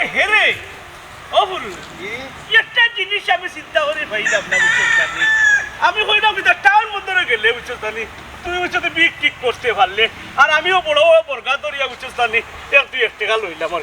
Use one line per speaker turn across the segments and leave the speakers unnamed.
আরে হেরে। অবরু একটা জিনিস আমি চিন্তা করে ভাইলাম না বুঝছিস জানি আমি কইলাম কি টাউন মধ্যে গেলে বুঝছিস জানি তুমি বুঝছ তো বিগ টিক করতে পারলে। আর আমিও বড় বড় বর্গা দরিয়া বুঝছিস জানি একটু এক টাকা লইলাম আর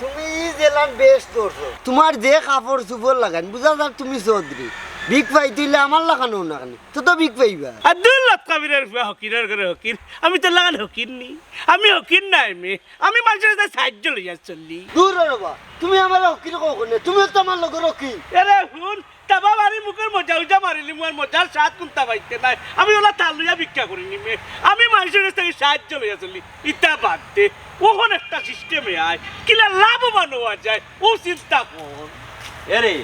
তুমি জেলাম বেশ করছ তোমার যে কাপড় চুপড় লাগান বুঝা যাক তুমি চৌধুরী। বিগ পাই তুইলে আমার লাগানো না কেন? তো তো বিগ পাইবা
আর দুই লাখ কাবিরের হকিরের করে হকির। আমি তো লাগান হকির নি। আমি হকির নাই মে। আমি মানুষের কাছে সাহায্য লইয়া চললি
দূর রবা তুমি আমার অকিল কখন তুমি তো আমার লগর অকিল
এরে শুন তাবা মারি মুখের মজা উজা মারিলি মোর মজার সাত কোনটা পাইতে নাই। আমি ওলা তাল লইয়া ভিক্ষা করি নিমে আমি মানুষের কাছ থেকে সাহায্য লইয়া চলি। ইটা বাদ দে ওখন একটা সিস্টেমে আয়। কিলা লাভবান হওয়া যায় ও চিন্তা কর।
এরে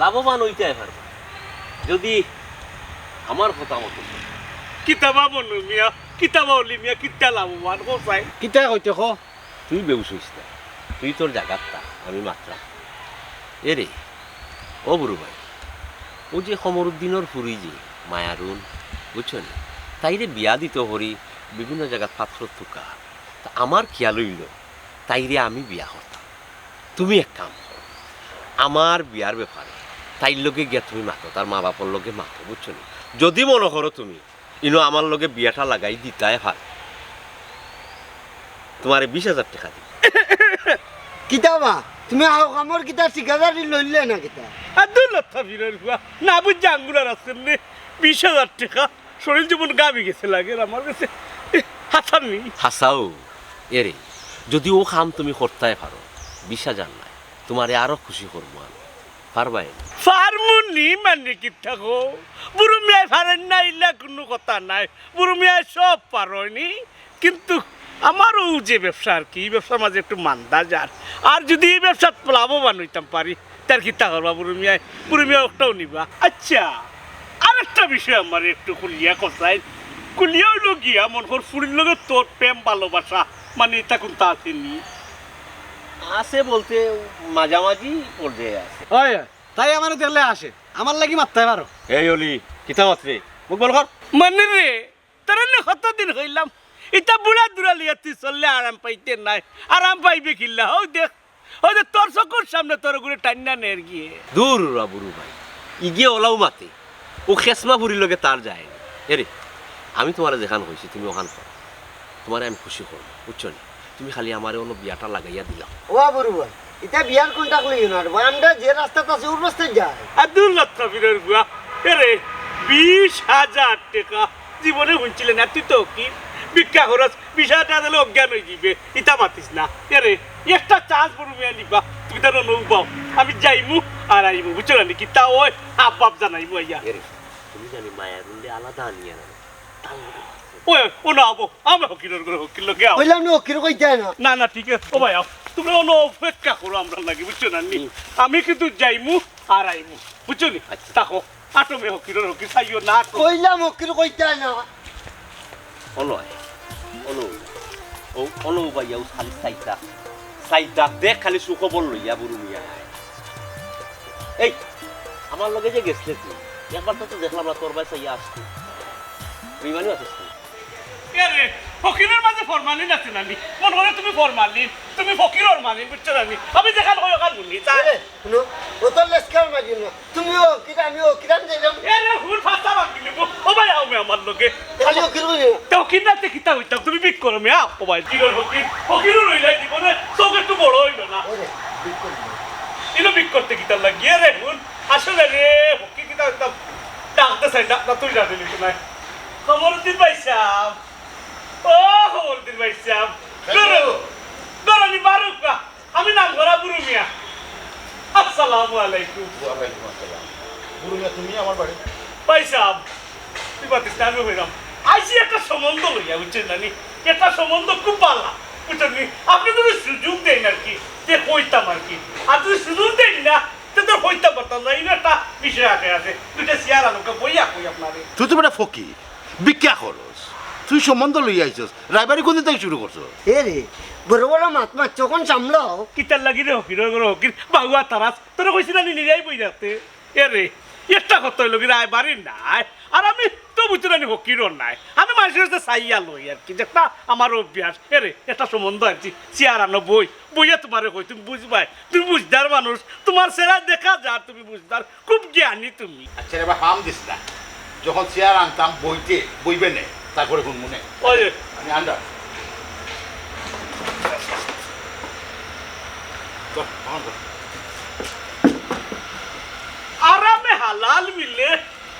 লাভবান হইতে পারবা। যদি আমার কথা মতো।
কিতাবা বনু মিয়া? কিতাবা অলি মিয়া? কিতা লাভবান কোথায়
কিতা কইতে খ
তুই বেউস হইস না তুই তোর জাগাতটা আমি মাত্রা। এরে ও বুড়ো ভাই ও যে সমরুদ্দিনের ফুরি যে মায়ারুন বুঝছ নি? তাইরে বিয়া দিত হরি বিভিন্ন জায়গাত পাত্র থুকা। তা আমার খেয়াল হইল তাইরে আমি বিয়া করতাম তুমি এক কাম করো আমার বিয়ার ব্যাপারে তাইর লোকে গিয়া তুমি মাতো তার মা বাপর লোকে মাতো বুঝছ নি? যদি মনে করো তুমি ইনো আমার লোকে বিয়াটা লাগাই দিতাই ভালো। তোমারে বিশ হাজার টাকা দিই
কিতাবা তুমি আহ আমার কিতা ঠিকাদারি লইলে না কিতা?
আর দুই লক্ষ ফিরের হুয়া না বুঝছে আঙ্গুলার আসছেন নে? বিশ হাজার টাকা শরীর জীবন গাবি গেছে লাগে আমার কাছে হাসান নেই
হাসাও এরে যদি ও কাম তুমি করতে পারো বিশ হাজার নাই তোমারে আরও খুশি করব আমি। পারবাই
ফার্মুনি মানে কি থাকো? বুড়ো মিয়ায় ফারেন না ইল্লা কোনো কথা নাই। বুড়ো মিয়ায় সব পারনি। কিন্তু আমারও যে ব্যবসা কি, এই ব্যবসার মাঝে একটু মান্দা যার আর যদি এই ব্যবসা লাভবান হইতাম পারি, তার কি তা করবা বুড়ো মিয়ায় বুড়ো একটাও নিবা। আচ্ছা আরেকটা বিষয় আমার একটু কুলিয়া কথাই কুলিয়া হইল গিয়া মন কর ফুরির লগে তোর প্রেম ভালোবাসা মানে তা কোনটা আসেনি
আছে বলতে মাঝামাঝি পর্যায়ে আছে
ওই তাই আমার দেখলে আসে। আমার লাগি মারতে পারো
এই অলি কিতা মাত্রে? মুখ বল কর।
মানে রে তোর না কতদিন হইলাম? ইটা বুড়া দুরা লিয়া তুই চললে আরাম পাইতে নাই। আরাম পাইবে কিল্লা হও দেখ। ওই যে তোর চকুর সামনে তোর ঘুরে টান্না নের গিয়ে।
দূর রা বুড়ু ভাই ইগিয়ে ওলাও মাতে। ও খেসমা ফুরির লগে তার যায় এরে আমি তোমার যেখান হয়েছি তুমি ওখান করো। তোমারে আমি খুশি করব বুঝছ নি? তুমি খালি আমার অন্য বিয়াটা লাগাইয়া দিলাম
ও বড় ভাই এটা বিয়ার কোনটা লই না আমরা যে রাস্তাটা আছে ওই রাস্তায় যায়।
আর দু লক্ষ ফিরের গুয়া এরে বিশ হাজার টাকা। জীবনে শুনছিলে না তুই তো কি? ভিক্ষা খরচ বিশ হাজার টাকা দিলে অজ্ঞান হয়ে যাবে ইটা মাতিস না। এরে একটা চান্স বড় মেয়ে নিবা তুমি তার নৌবাও আমি যাইমু আর আইমু বুঝছ না কি তা ওই আপ বাপ জানাইমু আইয়া।
এরে তুমি জানি মায়া রুলে আলাদা আনিয়ে না?
ওই ও না আবো আমি করে হকিল লোকে আও।
কইলাম না অকিল কই যায় না।
না না ঠিক আছে ও ভাই আও। তুমি অন্য অপেক্ষা করো আমরা লাগি বুঝছ না নি? আমি কিন্তু যাইমু আর আইমু বুঝছ নি?
আচ্ছা।
তাকো চাইও না
কইলাম কই যায় না।
অলয় অলু ও অলু খালি সাইতা। সাইতা দেখ খালি সুখবর লইয়া বুড়ু মিয়া। এই আমার লগে যে গেছলে তুই একবার তো দেখলাম না তোর ইয়া আসছি বিমানও আসিস
কে রে ফকিরের মাঝে ফরমালিন আছে নানি। মন করে তুমি ফরমালিন তুমি ফকিরর মালিন বুঝছ নানি? আমি দেখান হয় ওখান বুঝলি তা
আরে শুনো ও তো লেসকার মারি না। তুমি অকিল আমি অকিল আমি যাইলাম
এ রে হুল বাকি নিব। ও ভাই আও আমার লোকে
খালি কই না
তো হকির নাতে কিতা হইতাম? তুমি বিক করো মে ও ভাই কি করো হকির হকিরও রইলাই জীবনে চোখ একটু বড় হইল না।
বিগ করি
ইনো বিক করতে কিতা লাগিয়ে রে হুন আসলে রে হকি কিতা হইতাম? ডাকতে চাই না তুই ডাকতে নিতে নাই খবরুদ্দিন ভাই সাহেব ও ভাই সাহেব বারুক আমি নাম করা আসসালামু আলাইকুম
ওয়ালাইকুম আসসালাম তুমি আমার বাড়ি
ভাই সাহেব তুই বাতিস না আমি হইলাম আইসি একটা সম্বন্ধ লইয়া বুঝছেন নানি একটা সম্বন্ধ খুব বুঝছেন আপনি যদি সুযোগ দেন আর কি যে হইতাম আর কি আর যদি সুযোগ দেন না তো তো হইতাম পারতাম না ইনো একটা বিষয় আগে আছে দুইটা চেয়ার আলোকে বইয়া কই আপনারে
তুই তো বেটা ফকি ভিক্ষা খরচ তুই সম্বন্ধ লই আইছস। রায়বাড়ি কোন থেকে শুরু করছ?
এ রে বড় বড় মাত মাত যখন সামলাও
কিতার লাগি রে হকির করে হকির। বাহুয়া তারাস তোরা কইছি না নিরাই বই যাতে এ রে একটা কত হইল কি রায় বাড়ি নাই আর আমি তো বুঝতে জানি হকিরও নাই। আমি মানুষের কাছে চাইয়া লই আর কি যেটা আমার অভ্যাস। এ রে একটা সম্বন্ধ আনছি চেয়ার আনো বই। বইয়া তোমার কই তুমি বুঝবাই তুমি বুঝদার মানুষ। তোমার সেরা দেখা যা তুমি বুঝদার। খুব জ্ঞানী তুমি।
আচ্ছা এবার হাম দিস না। যখন চেয়ার আনতাম বইতে বইবে নে। তারপরে কোন মনে? আমি আনডা।
আরামে হালাল মিলে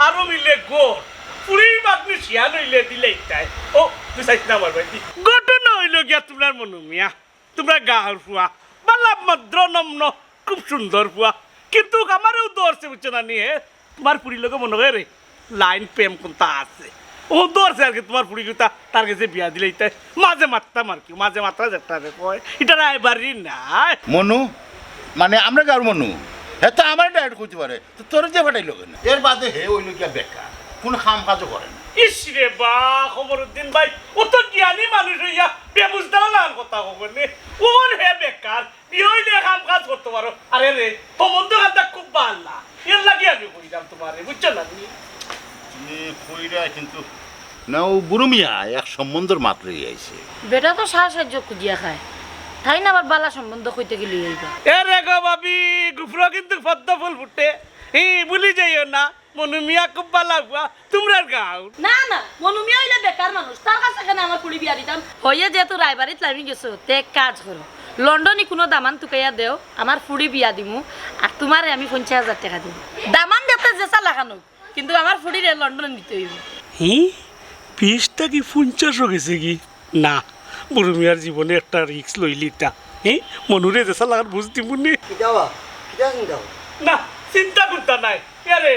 আরও মিলে গোড় পুরীর বাদনি শিয়াল হইলে দিলে ইটাই ও তুই চাইছ না আমার ভাই ঘটনা হইল গিয়া তোমার মনুমিয়া তোমরা গাঁর ফুয়া বালা ভদ্র নম্ন খুব সুন্দর ফুয়া। কিন্তু আমারও দৌড়ছে বুঝছ না নিয়ে তোমার পুরীর লোকে মনে হয় রে লাইন প্রেম কোনটা আছে? ও দৌড়ছে আর কি তোমার পুরী কোনটা তার কাছে বিয়া দিলে ইটাই মাঝে মারতাম আর কি মাঝে মাত্রা যেটা কয় এটা রায়বাড়ি নাই
মনু মানে আমরা গার মনু? হ্যাঁ তো আমার ডাইরেক্ট করতে পারে তো তোর যে ফাটাইলো কেন এর বাদে হে ওইলো গিয়া বেকার কোন খাম কাজও করে না।
ইস রে বা খবরুদ্দিন ভাই ও তো জ্ঞানী মানুষ হইয়া বেবুজদার লাল কথা কবনে ওর হে বেকার বিয়ে হইলে কাম কাজ করতে পারো। আরে রে সম্বন্ধ কাজটা খুব ভালো না এর লাগে আমি কইলাম তোমারে বুঝছ না?
কইরা কিন্তু না ও বুড়ো মিয়া এক সম্বন্ধের মাত্রই আইছে।
বেটা তো সার সাহায্য খুঁজিয়া খায়। তাই না আবার বালা সম্বন্ধ কইতে গেলে এইবা
এ রে গো বাবি গুফরো কিন্তু পদ্ম ফুল ফুটে। হি ভুলি যাইও না মনু মিয়া খুব ভালো হুয়া তোমরা গাও।
না না মনুমিয়া হইলে বেকার মানুষ তার কাছে কেন আমার কুড়ি বিয়া দিতাম। হইয়ে যেহেতু রায়বাড়িত লামি গেছো তে এক কাজ করো। লন্ডনে কোনো দামান তুকাইয়া দেও আমার ফুড়ি বিয়া দিমু আর তোমারে আমি পঞ্চাশ হাজার টাকা দিব দামান দিতে জেসা লাগানো। কিন্তু আমার ফুড়িরে লন্ডনে নিতে হইব।
হি? পিসটা কি পঞ্চাশ গেছে কি? না বুড়ো মিয়ার জীবনে একটা রিক্স লইলি তা। হি? মনুরে দেশা লাগার বুঝতি মুনি না চিন্তা করতে নাই। আরে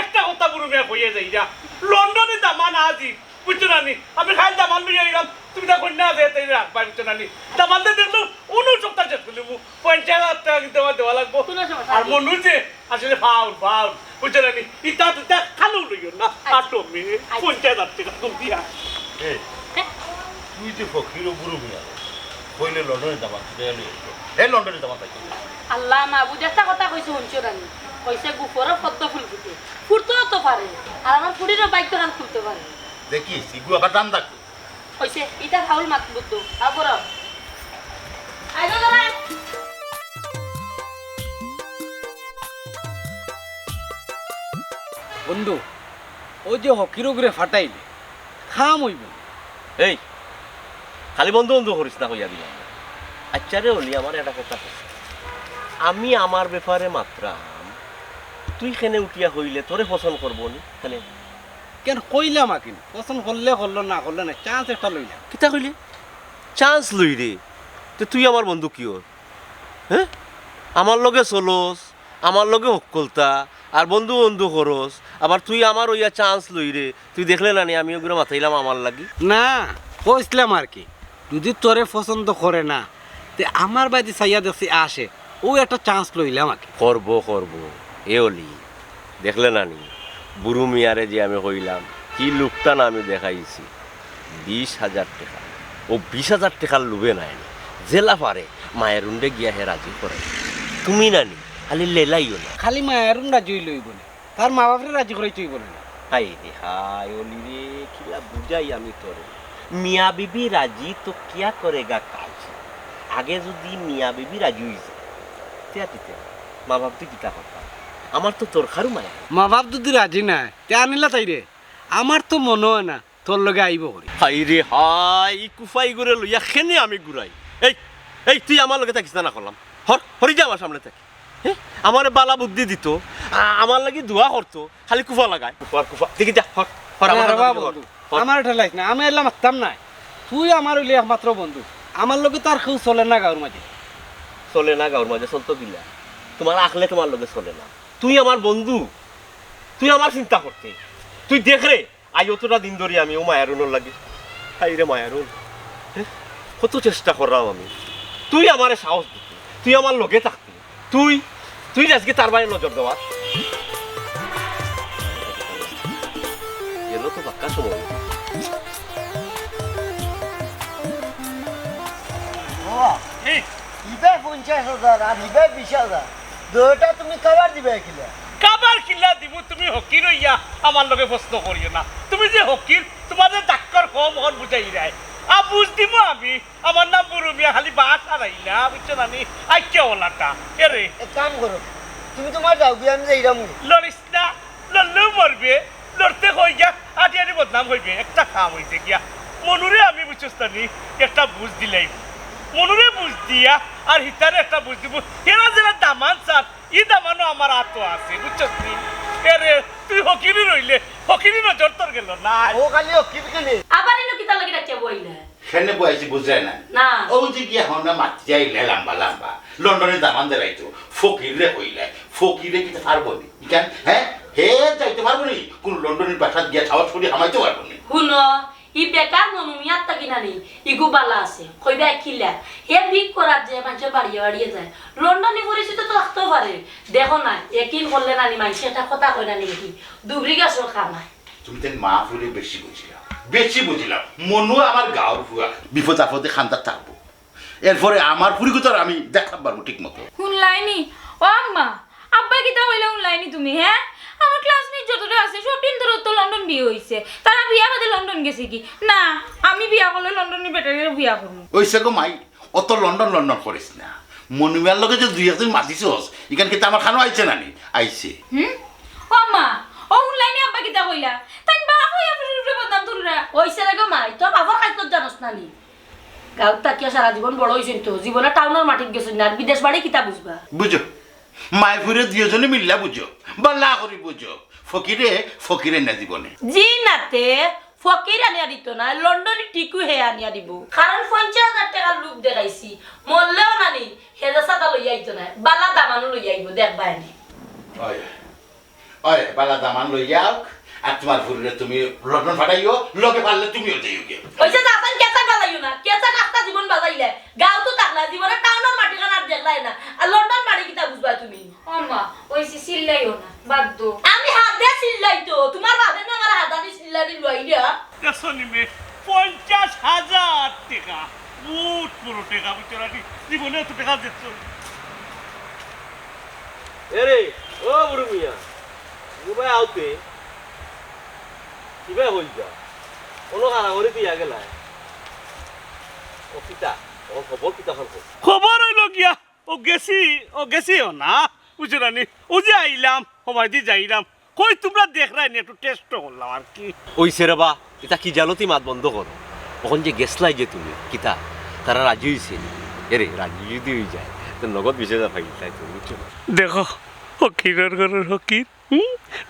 একটা কথা বুড়ো মিয়া কইয়ে যাই যা লন্ডনে জামানা আজি। বুঝছ না নি আমি খাই দামান লইয়া গেলাম তুমি তা কন্যা আছে তাই রাখবা বুঝছ না নি দামান দিয়ে দেখল অনু সপ্তাহ শেষ করলি পঞ্চাশ হাজার টাকা কিন্তু আমার দেওয়া লাগবো। আর
নেই।
মনু যে আসলে ফাউল ফাউল বুঝছ না নি ইটা তুটা খালো লইও না। আর তুমি পঞ্চাশ হাজার টাকা তুমি দিয়া।
এ তুই যে ফকির ও বুড়ো মিয়া কইলে লন্ডনে যাবা তুই হে লন্ডনে যাবা তাই
আল্লাহ মাহবুদ একটা কথা কইছে শুনছো রানি কইছে গুফরও পদ্ম ফুল ফুটে। ফুটতেও তো পারে। আর আমার ফুড়িরও বাইক দোকান খুলতে পারে।
দেখি সিগু আবার দাম দেখো
কইছে এটা ফাউল মাত বুদ্ধ তারপর আইলো দাঁড়ায়
বন্ধু ওই যে হকির ওগরে ফাটাইলে খাম হইব।
এই খালি বন্ধু বন্ধু করিস না হইয়া দিলাম। আচ্ছা রে অলি আমার একটা কথা আমি আমার ব্যাপারে মাত্রাম তুই খেনে উঠিয়া হইলে তোরে পছন্দ করব নি? খেনে
কেন কইলাম আকিন পছন্দ করলে করল না করলে না চান্স একটা লইলাম
কিতা কইলে? চান্স লই রে তো তুই আমার বন্ধু কি ওর হ্যাঁ? আমার লগে চলস আমার লগে হকলতা আর বন্ধু বন্ধু করস আবার তুই আমার ওইয়া চান্স লই রে তুই দেখলে না নি আমি ওগুলো মাথাইলাম আমার লাগি?
না কইছিলাম আর কি যদি তোরে পছন্দ করে না তে আমার বাড়িতে চাইয়া দেখছি আসে ও একটা চান্স লইলাম আকি
করব করব। এ অলি দেখলে না নি। বুড়ু মিয়ারে যে আমি কইলাম কি লুকটা না আমি দেখাইছি? বিশ হাজার টাকা। ও বিশ হাজার টাকার লুবে নাই। জেলা পারে মায়ের উন্ডে গিয়া হে রাজি করে। তুমি না নি খালি লেলাইও না।
খালি মায়ের রাজি লইব না। তার মা বাপরে রাজি করে তুই বলে
হাই রে হাই অলি রে কিলা বুঝাই আমি তোরে। মিয়া বিবি রাজি তো কিয়া করেগা কাজ? আগে যদি মিয়া বিবি রাজি হইছে তিয়া দিতে মা বাপ তুই কিতা কথা আমার তো তোর খারু মায়া।
মা বাপ যদি রাজি নাই তে আনিলা তাই রে। আমার তো মনে হয় না তোর লগে আইব করি।
হাই রে হাই কুফাই করে লইয়া খেনে আমি ঘুরাই এই এই তুই আমার লগে থাকিস না করলাম। হর হরি যা আমার সামনে থাকি। আমার বালা বুদ্ধি দিত আমার লাগি দোয়া করতো খালি কুফা লাগায়। কুফার কুফা দেখি যা হর হর আমার
না ঠেলাইস না আমি এলাম মারতাম নাই। তুই আমার হইলে একমাত্র বন্ধু আমার লগে তার কেউ চলে না গাঁর মাঝে।
চলে না গাঁর মাঝে চলতো গিলা তোমার আখলে তোমার লগে চলে না। তুই আমার বন্ধু। তুই আমার চিন্তা করতে। তুই দেখ রে আই অতটা দিন ধরে আমি ও মায়ারুনের লাগে। হাই রে মায়ারুন হ্যাঁ? কত চেষ্টা করলাম আমি। তুই আমারে সাহস দিতি। তুই আমার লোকে থাকতি। তুই তুই আজকে তার বাইরে নজর দেওয়ার। এলো তো বাক্কা সময়।
ইবে পঞ্চাশ হাজার আর ইবে বিশ হাজার। দুটা তুমি খাবার দিবে কিলা
কাবার কিল্লা দিব তুমি হকি রইয়া আমার লগে প্রশ্ন করিও না। তুমি যে হকির তোমার যে ডাক্তার কম হন বুঝাই রায় আ বুঝ দিমু আমি আমার নাম বুরুমিয়া খালি বাস আরাই না বুঝছ না নি আইকে ওলাটা এরে
এক কাম করো তুমি তোমার যাও গিয়ে আমি যাইরাম।
লড়িস না লড়লেও মরবে লড়তে হয়ে গিয়া আটি আটি বদনাম হইবে একটা কাম হইছে গিয়া। মনুরে আমি বুঝছিস একটা বুঝ দিলাই মনুরে বুঝ দিয়া আর হিতারে একটা বুঝ দিব। এরা যারা দামান চাপ ই দামানো আমার আতো আছে বুঝছিস নি এরে তুই হকিরি রইলে হকিরি নজর তোর গেল না।
ও খালি অকির কেনে
আবার ইনো কিতা লাগি ডাকিয়া বইলে?
সেনে বয়াইছি বুঝাই না?
না।
ও যে গিয়া হন না মাতি যাইলে লম্বা লম্বা। লন্ডনে দামান দেলাইতো। ফকিরে হইলে ফকিরে কি পারব নি? কেন হ্যাঁ? হে যাইতে পারব নি? কোন লন্ডনের বাসাত গিয়া খাওয়া ছড়ি হামাইতে পারব নি?
শুনো ই বেকার মনু মিয়াত তাকি নানি ইগু বালা আছে কইবা কিলা হে বিক করার যে মানুষের বাড়িয়ে বাড়িয়ে যায় লন্ডনে পরিচিত তো থাকতেও পারে দেখো না একিন করলে নানি মানুষ এটা কথা কই নানি কি দুবরি গাছও খামায়
তুমি তেন মা ফুলে বেশি বুঝিলাম বেশি বুঝিলাম মনু আমার গাঁর ফুয়া বিপদ আপদে খান্দার থাকব এরপরে আমার পরিগতার আমি দেখাম পারব ঠিক মতো
শুনলাইনি ও আম্মা আব্বা কিতা হইলে শুনলাইনি তুমি হ্যাঁ আমার ক্লাসমেট যতটা আছে সব দিন ধরে তো লন্ডন বিয়ে হইছে। তারা বিয়া বাদে লন্ডন গেছে কি? না আমি বিয়া করলে লন্ডনে বেটারে বিয়া করব।
ওই সে গো মাই অত লন্ডন লন্ডন করিস না। মনুমিয়ার লগে যে দুই একদিন মাতিছস এখান কিন্তু আমার খানো আইছে নানি? আইছে।
হুম? ও আম্মা ও শুনলাইনি আব্বা কিতা কইলা? তাই বাপ হইয়া ফিরে ফিরে বদনাম তুলরা।
ওইসে রে মাই তোর বাবার কাজ তোর জানোস নানি? গাঁত তাকিয়া সারা জীবন বড় তো জীবনে টাউনের মাটিত গেছেন না বিদেশ বাড়ি কিতা বুঝবা?
বুঝো। মাই ফুরে দুজনে মিল্লা বুঝো বাল্লা করি বুঝো। ফকিরে ফকিরে না জীবনে।
জি নাতে ফকির আনিয়া দিত না লন্ডনে টিকু হে আনিয়া দিব কারণ পঞ্চাশ হাজার টাকার লোক দেখাইছি মরলেও নানি হেজা সাদা লইয়া আইতো না বালা দামানো লইয়া আইব দেখবা এনে।
ওই ওই বালা দামান লই যাও আর তোমার ফুরে তুমি লন্ডন ফাটাইও লগে পারলে তুমিও যাইও গে
ওইসে গাও তো তাকলা জীবনে টাউনের মাটি খান আর দেখলাই না। আর লন্ডন বাড়ি কিতা বুঝবা তুমি?
ও আম্মা ওই চিল্লাইও না বাদ দো।
আমি হাত দিয়ে চিল্লাই তো তোমার বাদে না আমার হাত দিয়ে চিল্লাই লই দিয়া।
দেখছনি মে পঞ্চাশ হাজার টাকা। বহুত পুরো টাকা বুঝছ জীবনে এত টাকা দেখছ
এরে ও বুড়ো মিয়া মুবাই আউতে কিবা হইল যা। কোনো হারাহরি দিয়া কিতা ও খবর
হইল গিয়া ও গেছি ও না বুঝছ না নি? ও যে আইলাম সময় দিয়ে যাইলাম। কই তোমরা দেখলাই নি একটু টেস্ট করলাম আর কি।
ওইছে রে বা এটা কি জালতি মাত বন্ধ করো। তখন যে গেছলাই যে তুমি কিতা? তারা রাজি হয়েছে এরে রাজি যদি হয়ে যায় তো নগদ বিশ হাজার ফাইল তাই তো বুঝছ?
দেখো হকিরের ঘরের হকির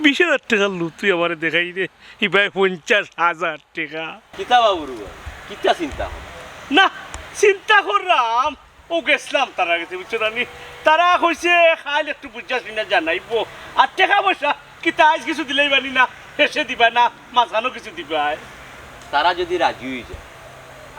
বিশ হাজার টাকা লুতুই আমার দেখাই রে ইবাই পঞ্চাশ হাজার টাকা।
কিতা বাবুরু? কিতা চিন্তা?
না চিন্তা করলাম ও গেছিলাম তারা গেছে বুঝছ না নি? তারা কইছে খাইল একটু বুঝাস না জানাইবো। আর টাকা পয়সা কি আজ কিছু দিলেই বানি না হেসে দিবা না মাঝখানো কিছু দিবা
তারা যদি রাজি হয়ে যায়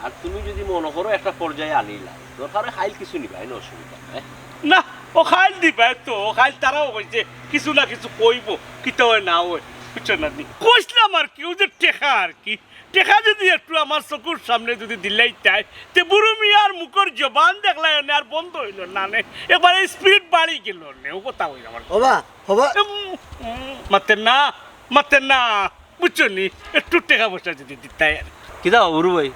আর তুমি যদি মনে করো একটা পর্যায়ে আনিলা দরকার খাইল কিছু নিবা না অসুবিধা নাই।
না ও খাইল দিবা তো। খাইল তারাও কইছে কিছু না কিছু কইব কিতা হয় না হয়। বুঝছ না নি? কইছিলাম আর কি ও যে টেকা আর কি। টেকা যদি একটু আমার চকুর সামনে যদি দিলেই তাই তে বুড়ো মিয়ার মুখর জবান দেখলাই না আর বন্ধ হইল না নে। এবারে স্পিড বাড়ি গেল নে ও কথা হইল আমার।
হবা হবা।
মাতেন না মাতেন না বুঝছ নি? একটু টাকা পয়সা যদি দিতাই আর
কিতা বাবুরু ভাই?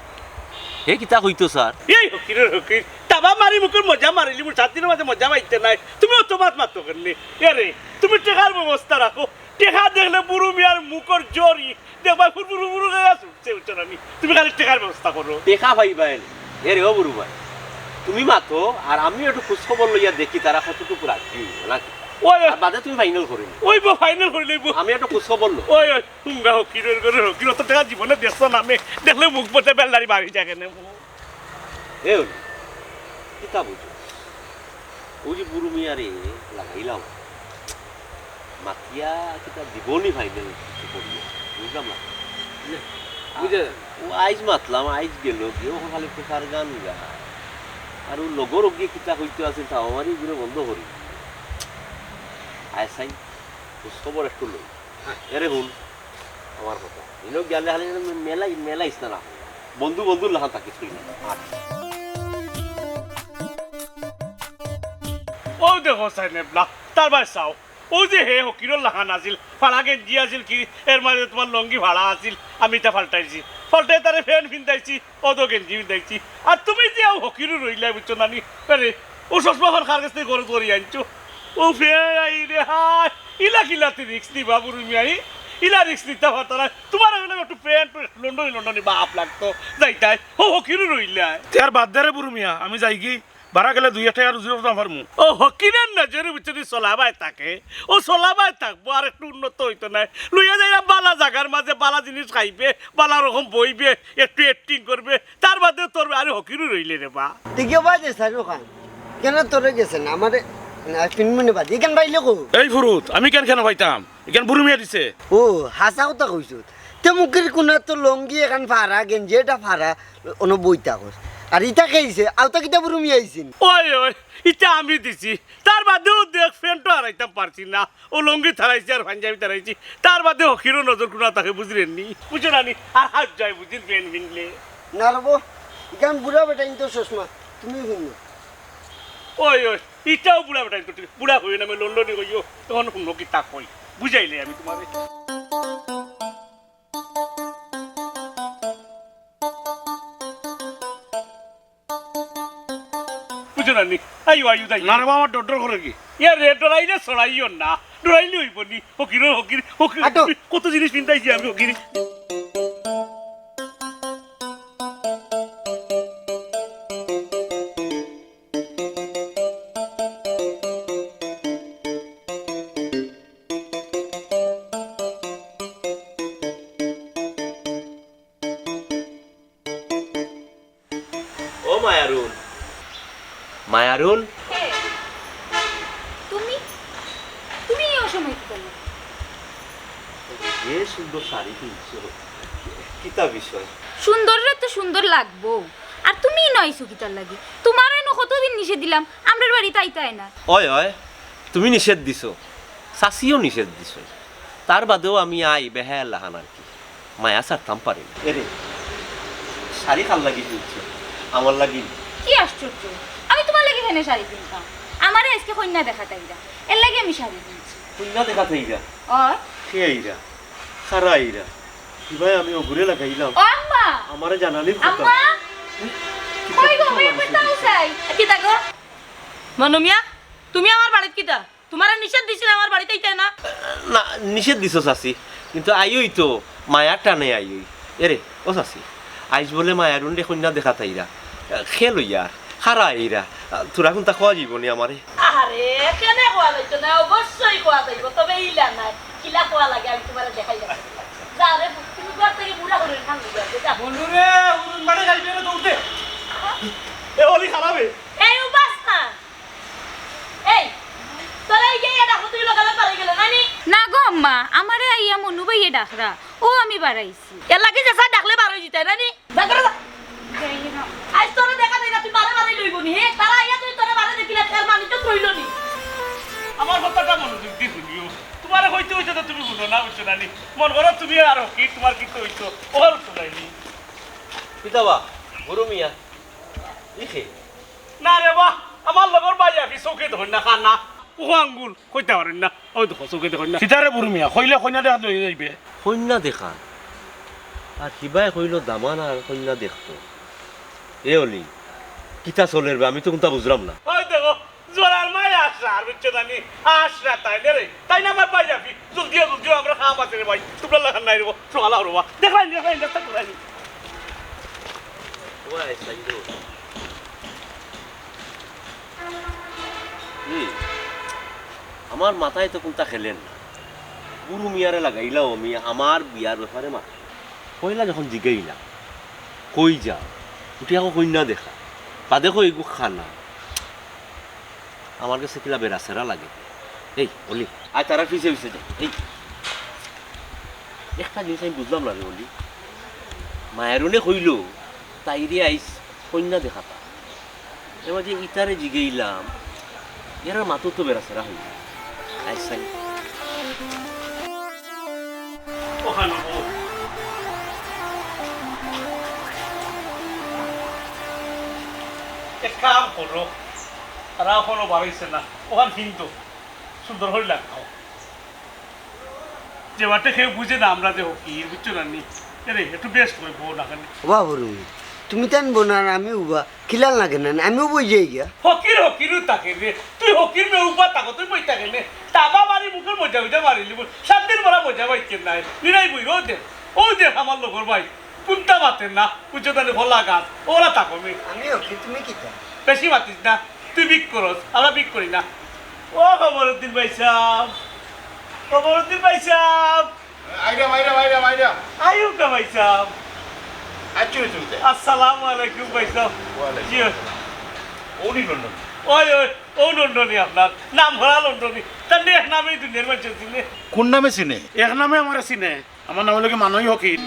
হে কিতা হইতো স্যার
এই হকিরের হকির। তাবা মারি মুখের মজা মারিলি মোর সাত দিনের মাঝে মজা মাইতে নাই। তুমি অত মাত মাতো করলি আরে তুমি টেকার ব্যবস্থা রাখো টেকা দেখলে বুড়ো মিয়ার মুখর জরি দেখবা ফুর বুড়ো বুড়ো গায়ে আসছে বুঝছ না নি? তুমি খালি টেকার ব্যবস্থা করো।
দেখা পাইবা এনে হে রে ও বুড়ু ভাই তুমি মাতো আর আমি একটু খোঁজখবর লইয়া দেখি তারা কতটুকু হইব নাকি?
ওই
বাদে তুমি ফাইনাল করিনি
ওই বো ফাইনাল করে লইব
আমি একটু খোঁজখবর লো
ওই ওই। হুঙ্গা হকিরের করে হকির অত টাকা জীবনে দেখছ নামে দেখলে মুখ বসে বেলদারি বাড়ি থাকে না
এ কিতা বুঝো? ওই যে বুড়ু মিয়ারে লাগাইলাম। মাতিয়া কিতা দিবনি ফাইনাল কিছু করিয়া বুঝলাম না। বুঝে ও আইজ মাতলাম আইজ গেল গিয়ে ও খালি পেশার গান গা। আর ও লগর গিয়ে কিতা হইতে আছে তাও আমারই ঘুরে বন্ধ করি। আয় সাই খবর একটু লই এরে হুন আমার কথা। ইনো গেলে খালি মেলাই মেলাইস না না বন্ধু বন্ধু লাহান থাকিস তুই। না
ও দেখো সাইনেবলা তার বাই চাও। ও যে হে হকিরর লাহান আছিল ফাড়া গেঞ্জি আছিল কি, এর মাঝে তোমার লঙ্গি ভাড়া আছিল, আমি তা ফাল্টাইছি। ফাল্টাই তারে ফ্যান পিন্ধাইছি অত গেঞ্জি পিন্ধাইছি। আর তুমি যে ও হকিরও রইলা বুঝছ নানি? আরে, ও চশমা ফান খার কাছে করে করে আনছো। ও ফের আই রে হাই ইলা কিলাতে রিক্স নিবা বুড়ি মিয়াই ইলা রিক্স নিতে পারতো না তোমার একটু প্যান্ট লন্ডন লন্ডনে বাপ লাগতো। যাইতাই ও হকিরও রইলা।
আর বাদ দে রে বুড়ো আমি যাই কি? ভাড়া গেলে দুই টাকা রুজি করতাম পারমু
ও হকিরের নজরে ভিতরে চলাবাই থাকে ও চলাবাই থাকব আর একটু উন্নত হইতো না লইয়া যাই বালা জাগার মাঝে বালা জিনিস খাইবে বালা রকম বইবে একটু অ্যাক্টিং করবে তার বাদে তোর আর হকিরও রইলে রে বা
টিকে বাজে স্যার ওখান কেন তোরে গেছেন আমার
এই ফুরুত আমি কেন কেন পাইতাম? এখান বুড়ো মিয়া দিছে।
ও হাসা কথা কইছো। তে মুখের কোনা তো লঙ্গি এখান ফাড়া গেঞ্জি এটা ফাড়া অন বইতা কর আর ইটা খেয়েছে আওতা কিতা বুরুমি আইছিন
ওই ওই ইটা আমি দিছি। তার বাদেও দেখ ফ্যানটা হারাইতাম পারছি না। ও লঙ্গি থারাইছি আর পাঞ্জাবি থারাইছি তার বাদে হকিরও নজর কোনা তাকে বুঝলেন নি বুঝো না নি আর হাত যায় বুঝির ফ্যান বিনলে
না রবো এখান বুড়া বেটা তো চশমা। তুমি শুনো।
ওই ওই ইটাও বুড়া বেটা তো বুড়া হই না আমি লন্ডনে কইও তখন শুনো কি তা কই বুঝাইলে আমি তোমারে। না নি আইও আইও তাই
না রে বাবা আমার ডর করে কি?
ইয়া রে ডরাইলে সরাইও না ডরাইলে হইব নি হকির হকির হকির
আটো।
কত জিনিস পিন্তাইছি আমি হকির
ও মায়ারুন মায়ারুন
তুমি? তুমি এই অসময় কি করলে?
যে সুন্দর শাড়ি কিনছো কিতা বিষয়?
সুন্দরের তো সুন্দর লাগবো। আর তুমি নয় সুকিতার লাগে। তোমার এনে কতদিন নিষেধ দিলাম? আমরার বাড়ি তাই তাই না?
অয় অয় তুমি নিষেধ দিছো। চাষিও নিষেধ দিছো। তার বাদেও আমি আই বেহায় লাহান আর কি। মায়া সারতাম পারি না। এরে শাড়ি খাল লাগি কিনছো? আমার লাগি
কি আশ্চর্য। ফেনে শাড়ি কিনতাম আমারে আজকে কন্যা দেখা তাইরা এর লাগে আমি শাড়ি কিনছি
কন্যা দেখা থাইরা
অয়
সে আইরা। সারা আইরা। কীভাবে আমি ওগুরে লাগাইলাম
আম্মা!
আমারে জানালি
আম্মা! কই গো মেয়ে কোথাও চাই।
কি থাকো মনুমিয়া তুমি আমার বাড়িত কিতা? তোমার নিষেধ দিছিল আমার বাড়িতে তাই না?
না নিষেধ দিছো চাষি কিন্তু আইই তো। মায়ার টানে আইই এরে ও চাষি আইজ বলে মায়ারুন দে কন্যা দেখা তাইরা খেল ইয়ার খারা আইরা তোরা কোনটা খাওয়া যাবনি আমারে?
আরে কেনে যাইতো না? অবশ্যই কোয়া যাইব তবে ইলা নাই। কিলা কোয়া লাগে আমি তোমার দেখাই যাচ্ছি। যা রে তুমি ঘর থেকে বুড়া করে খান যা
বন্ধুরে মানে যাইবে না দৌড়তে এ অলি খারাপে।
এই উপাস না। এই তোরা এই গিয়ে দেখো তুই লোকালে পারে গেলে নানি
না গো আম্মা আমারে আইয়া মনু ভাইয়ে ডাকরা। ও আমি বাড়াইছি।
এর লাগে যে স্যার ডাকলে বার হয়ে যেতে নানি যা করে যা। আজ তোরা দেখা দেয় না তুই বারে বারে লইব নি হে? তারা আইয়া তুই তোরা বারে দেখিলে তার মানি তো রইল নি।
আমার কথাটা মনোযোগ দি শুনিও। তোমার হইতে হইতে তো তুমি শুনো না বুঝছ না নি। মন করো তুমি আর কি তোমার কি তো হইতো ওর শুনাইনি
কিতাবা গুরু মিয়া লিখে
না রে বাহ আমার লগর চৌকে ধর না খানা ও আঙ্গুল কইতে পারেন না। ওই দেখো চৌকে ধর না।
সীতারে বুড়ো মিয়া কইলে কইনা দেখা লই যাইবে
কন্যা দেখা? আর কিবাই কইল দামান আর কন্যা দেখতো এ অলি কিতা চলের আমি তো কোনটা বুঝলাম না।
ওই দেখো জোরার মাই আসরা আর বুঝছ আসরা তাই রে। তাই না আমার বাই আফি জলদি জলদি আমরা খাওয়া পাচ্ছে রে ভাই। তোমরা লাগান নাই দেখাই দেখাই দেখাই দেখাই
হুম। আমার মাথায় তো কোনটা খেলেন না। গুরু মিয়ারে লাগাইলাও আমি আমার বিয়ার ব্যাপারে মাথা। কইলা যখন জিগাইলাম কই যাও? উঠি আকৌ কন্যা দেখা। বাদে কই এগু খানা আমার কাছে কিলা বেড়া সেরা লাগে। এই, অলি আয় তারা পিছে পিছে যা এই, একটা জিনিস আমি বুঝলাম না রে অলি। মায়েরনে কইল তাইরে আইস কন্যা দেখাতা এবার যে ইতারে জিগাইলাম এরা মাতো তো বেড়া সেরা হইল আইস
করো তারা এখনও বাড়াইছে না। ওখান কিন্তু সুন্দর করে লাগাও যে বাটে খেয়ে বুঝে না আমরা যে হকির বুঝছ না নি? এরে একটু বেস্ট করে বউ না কেন?
ওবা বরুমি তুমি তেন আমি উবা খিলাল না কেন? আমিও যাই গিয়া।
হকির হকিরও তাকে রে। তুই হকির মে উপা তাকো তুই বই থাকে নে। টাকা মারি মুখের মজা মজা মারিলি বল সাত দিন পরা মজা পাইছে নাই নিরাই বই ও দে। ও দে আমার লোকর ভাই। কুন্তা মাতেন না। তাহলে ভোলা গাছ। ওরা তাকো মে
আমি ওকে তুমি কি
বেশি মাতিস না তুই বিক করস আমরা বিক করি না। ও ভাই সাহ খবরুদ্দিন ভাই সাহ
আইরাম আইরাম আইরাম আইরাম
আয়ুকা ভাই সাহ
আচ্ছুরি চলতে
আসসালামু আলাইকুম ভাই সাহ
ওয়ালাইকুম।
জি
ওনি লন্ডন
ওই ওই ও লন্ডনী আপনার। নাম ভরা লন্ডনী তার এক নামেই দুনিয়ার মানুষ চিনে।
কোন নামে চিনে?
এক নামে আমার চিনে। আমার নাম হলো কি মানুষ হকির।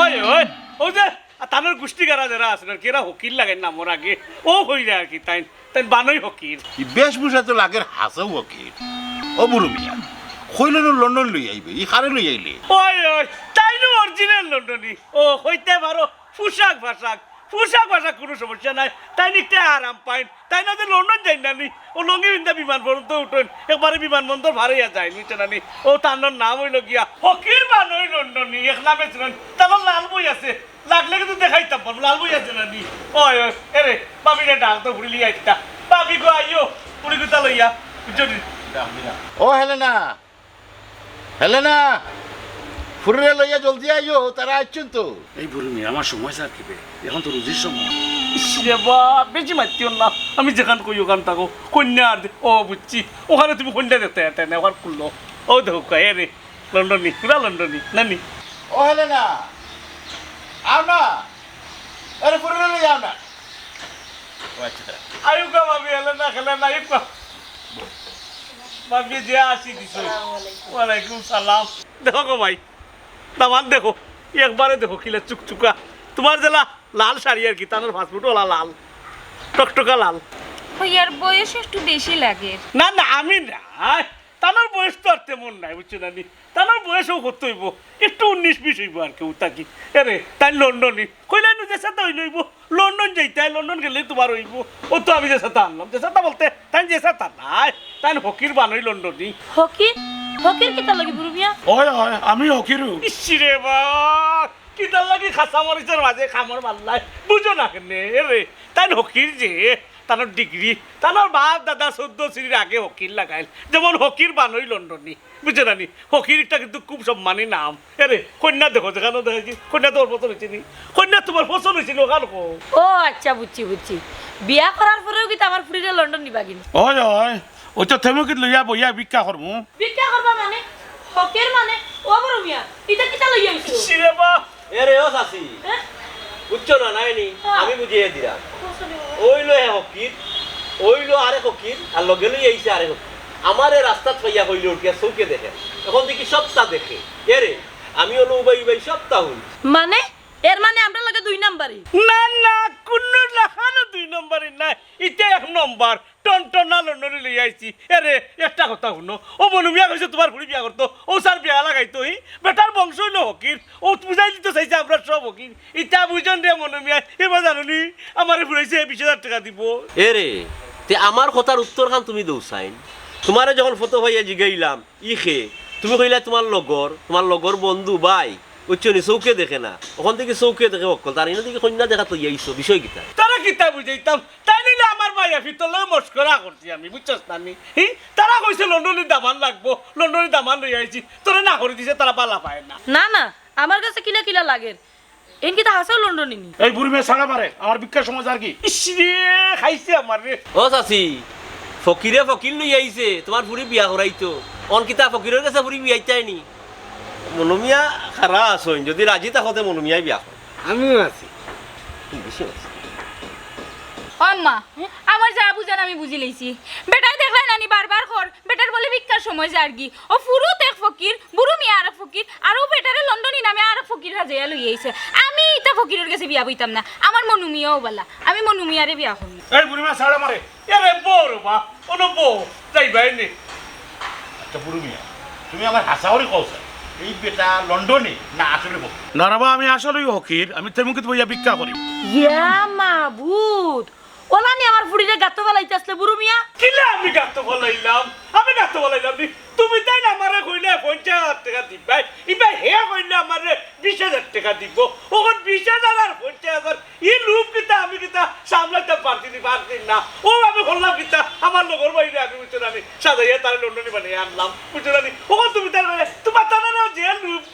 ওই ওই ও যে তানোর গোষ্ঠী গারা যারা আছে আর কেরা হকির লাগে নামর আগে? ও হই যায় আর কি তাই তাই বানই হকির
বেশভূষা তো লাগের হাসাও হকির ও বুড়ো মিয়া কইলেন লন্ডন লই আইবে ই কারে লই আইলে
ওই ওই তাই নো অরিজিনাল লন্ডনি ও হইতে পারো পোশাক ভাষাক পোশাক ভাষা কোনো সমস্যা নাই। তাই নিতে আরাম পাইন তাই না যে লন্ডন যাই না নি? ও লঙ্গি বিন্দা বিমান বন্দর উঠেন। একবারে বিমানবন্দর ভাড়াইয়া যায় নিচে না নি। ও তার নাম হইল গিয়া হকির বানই লন্ডনী এক নামে ছিলেন। তার লাল বই আছে। লাগলে কিন্তু দেখাইতাম পারব লাল বই আছে না নি? ওই ওই এরে বাবিরে ডাক তো ঘুরিলি আইতা। বাবি গো আইও পুরি গুতা লইয়া। বুঝছ নি?
ও হেলেনা। হেলেনা। ফুরে লইয়া জলদি আইও তারা আসছেন তো।
এই বুড়ি আমার সময় স্যার কিবে? এখন তো রুজির সময়।
ইসরে বা বেশি মাতিও না। আমি যেখান কই ওখান থাকো কন্যা আর ও বুঝছি ওখানে তুমি কন্যা দেখতে যেতে না ওখানে খুললো ও দেখো কয়ে রে লন্ডনী পুরা লন্ডনী নানি।
ও হেলেনা আও না আরে ফুরে লইয়া আও না ও আচ্ছা
আয়ুকা ভাবি এলে না খেলে না আয়ুকা ভাবি যে আসি দিছো। ওয়ালাইকুম সালাম। দেখো গো ভাই দামান দেখো একবারে দেখো কিলা চুকচুকা। তোমার জেলা লাল শাড়ি আর কি তানোর ওলা লাল টকটকা লাল।
হইয়ার বয়স একটু বেশি লাগে।
না না আমি না তানোর বয়স তো আর তেমন নাই বুঝছ না তানোর বয়সও করতে হইব? একটু উনিশ বিশ হইব আর কেউ তাকি এরে তাই লন্ডনই। কইলাই নু যে সাথে হইল হইব লন্ডন যাইতে লন্ডন গেলে তোমার হইব। ও তো আমি যে সাথে আনলাম যে সাথে বলতে তাই যে সাথে নাই তাই হকির বানই লন্ডনই।
হকির হকির কিতা লাগি বুড়ো মিয়া
হয় হয় আমি
ইসিরে বা কিতার লাগি খাসা মরিচের মাঝে খামর মাল্লাই বুঝো না কেনে রে তাই হকির যে তানোর ডিগ্রি তানোর বাপ দাদা চোদ্দ শ্রীর আগে হকির লাগাইল। যেমন হকির বানই লন্ডনী বুঝে নানি হকিরটা কিন্তু খুব সম্মানী নাম। এরে কন্যা দেখো যেখানে দেখেছি কন্যা তোর পছন্দ হয়েছে নি? কন্যা তোমার পছন্দ হয়েছিল ওখানে কো?
ও আচ্ছা বুঝছি বুঝছি। বিয়া করার পরেও কি আমার ফুরিরে লন্ডন নিবা কিনা
হয় হয়। ওই তো থেমুকিত লইয়া বইয়া ভিক্ষা করমু
বিক্রিয়া করবা মানে? হকের মানে? ও বড় মিয়া এটা কিতা লই আইছো
ইসিরে বা।
এ রে ও চাচি।
হ্যাঁ
বুঝছ না নাইনি। আমি বুঝিয়ে দিলাম ওইলো হে হকির ওইলো আরে হকির আর লগে লই আইছে আরে হকির আমার এই রাস্তা থইয়া হইলে উঠিয়া চৌকে দেখে। এখন দেখি সপ্তাহ দেখে। এরে আমি হলো উবাই উবাই সপ্তাহ
মানে? এর মানে আমরা লাগে দুই নাম্বারই।
না না কোনো লেখানো দুই নম্বরই নাই। ইতে এক নম্বর টন টন টনা লন্ডনে লই আইছি। এরে একটা কথা শুনো ও মনু বিয়া কইছে তোমার ফুড়ি বিয়া করতো। ও স্যার বিয়া লাগাইতো হি। বেটার বংশ হইল হকির। ও বুঝাই দিতে চাইছে আমরা সব হকির। ইটা বুঝন রে মনু মিয়া এবার জানুনি আমার ফুরাইছে বিশ হাজার টাকা দিব।
এরে তে আমার কথার উত্তর খান তুমি দৌসাইন তোমারে যখন ফটো হইয়া জিগাইলাম ই খে তুমি কইলা তোমার লগর তোমার লগর বন্ধু ভাই। উচ্চনি চৌকে দেখে না। ওখান থেকে চৌকে দেখে অকল তার এনে দিকে কন্যা দেখা তো ইয়াইছো বিষয় কিতা
তারা কিতা বুঝাইতাম। তাই নিলে আমার মাইয়া ভিতরে মস্করা করছি আমি বুঝছস না নি? হি? তারা কইছে লন্ডনের দামান লাগবো লন্ডনের দামান লই আইছি। তোরা না করে দিছে তারা পালা পায় না।
না না আমার কাছে কিলা কিলা লাগে। এন কিতা হাসাও লন্ডনে নি।
এই বুড়ি মেয়ে সারা পারে আমার ভিক্ষার সময় আর কি?
ইসরে খাইছে আমার রে।
ও চাচি ফকিরে ফকির লই আইছে তোমার ফুরি বিয়া করাইতো। অনকিতা ফকিরের কাছে ফুরি বিয়া চাইনি মনুমিয়া খারা আসইন যদি রাজি থাকতে মনুমিয়াই বিয়া করে
আমিও আছি।
বেশি হচ্ছে।
আম্মা আমার যা বুঝান আমি বুঝি লইছি বেটাই দেখলে নানি বারবার কর বেটার বলে ভিক্ষার সময় যার কি ও ফুরু এক ফকির বুড়ু মিয়া আর ফকির আর ও বেটারে লন্ডনী নামে আর ফকির হাজাইয়া লই আইছে আমি ইতা ফকিরের কাছে বিয়া বইতাম না আমার মনু মিয়াও বলা আমি মনু মিয়ারে বিয়া করি
এই বুড়ি সারা মারে
এরে বউ রে বা বউ যাই ভাই নে।
আচ্ছা বুড়ো মিয়া তুমি আমার হাসাওরি কওছে। এই বেটা লন্ডনে না আসলে বল
না বাবা আমি আসলেই হকির আমি থেমুকিত বইয়া ভিক্ষা করি।
ইয়া মাবুদ। ওলা নি আমার ফুড়িরে গাতো ফেলাইতে আসলে বুড়ো মিয়া?
কিলা আমি গাতো বলাইলাম? আমি গাতো বলাইলাম তুমি তাই না আমারে কইলে পঞ্চাশ হাজার টাকা দিবাই। ইবাই হে কইলে আমারে বিশ হাজার টাকা দিব। ওখন বিশ হাজার আর পঞ্চাশ হাজার, ই রূপ কিতা, আমি কিতা সামলাতে পারছি নি, পারছি না। ও আমি বললাম কিতা, আমার লগর বাইরে আমি বুঝছ আমি সাজাইয়া তার লন্ডনে বানিয়ে আনলাম, বুঝছ না ওখন তুমি তার তোমার তার যে রূপ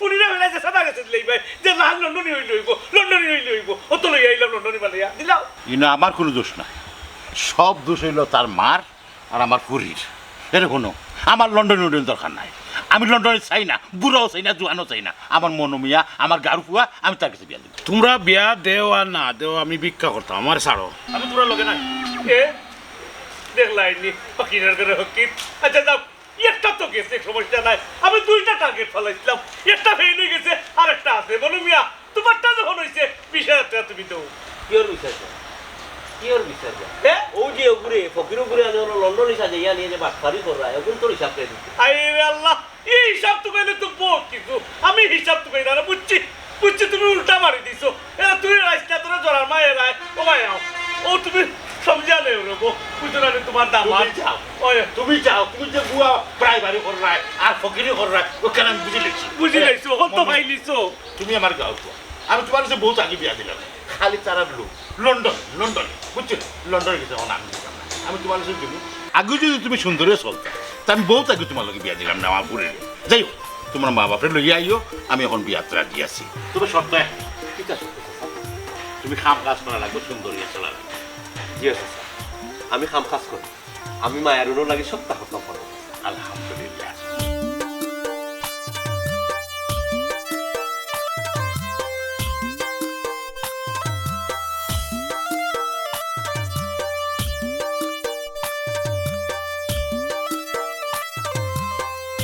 পুলিরে হইলে সাদা গেছে দিলেই ভাই যে লাল লন্ডনে হইলে হইব লন্ডনে হইলে হইব অত লইয়া আইলাম লন্ডনে বানিয়া দিলাম
ইনো আমার কোনো দোষ নাই। সব দোষ হইল তার মার আর আমার পুরীর এটা কোনো আমার লন্ডন উডেন দরকার নাই। আমি লন্ডনে চাই না বুড়াও চাই না জোয়ানও চাই না আমার মনোমিয়া আমার গারু ফুয়া আমি তার কাছে বিয়া দিব।
তোমরা বিয়া দেও আর না দেও আমি ভিক্ষা করতাম আমার ছাড়ো। আমি তোরা লগে নাই।
এ দেখলাইনি হকিনের করে হকির। আচ্ছা যাও একটা তো গেছে সমস্যা নাই। আমি দুইটা টার্গেট ফেলাইছিলাম। একটা ফেল হয়ে গেছে আর একটা আছে। বলো মিয়া তোমারটা যখন হয়েছে বিশ হাজার টাকা তুমি দেবো
কিয়র বিচার যা কিয়র বিচার যা ও যে ওগুরে ফকির ওগুরে আমি হলো লন্ডন ইয়া নিয়ে যে বাটফারি করা এখন তোর হিসাব করে দিতে
আই আল্লাহ এই হিসাব তো কইলে তো বহুত কিছু। আমি হিসাব তো না বুঝছি বুঝছি তুমি উল্টা মারি দিছো। এ তুই রাইসটা তোরা জড়ার মায়ের রায় ও মায় ও তুমি সমঝা নেই না তোমার দাম
তুমি যাও।
ওই
তুমি যাও তুমি যে বুয়া প্রাইমারি কর রায় আর ফকিরি কর রায় ওখানে আমি বুঝে লেছি
বুঝি লাইছো ওখান তো পাইলিছো
তুমি আমার গাও আমি তোমার কাছে বহুত আগে বিয়া দিলাম খালি তারা লোক। London London. বুঝছ? লন্ডনে গেছে এখন আমি না। আমি তোমার কাছে দিব আগে যদি তুমি সুন্দরে চলতে তা আমি বহুত আগে তোমার বিয়া দিলাম না আমার যাই হোক তোমার মা বাপরে লইয়া আইও আমি এখন বিয়াত্রা দিয়ে আছি তবে এক,
ঠিক আছে
তুমি খাম কাজ করা লাগবে সুন্দরী চলা লাগবে।
জি আছে আমি খাম কাজ করি। আমি মায়ারুনও লাগে সপ্তাহ খতম করব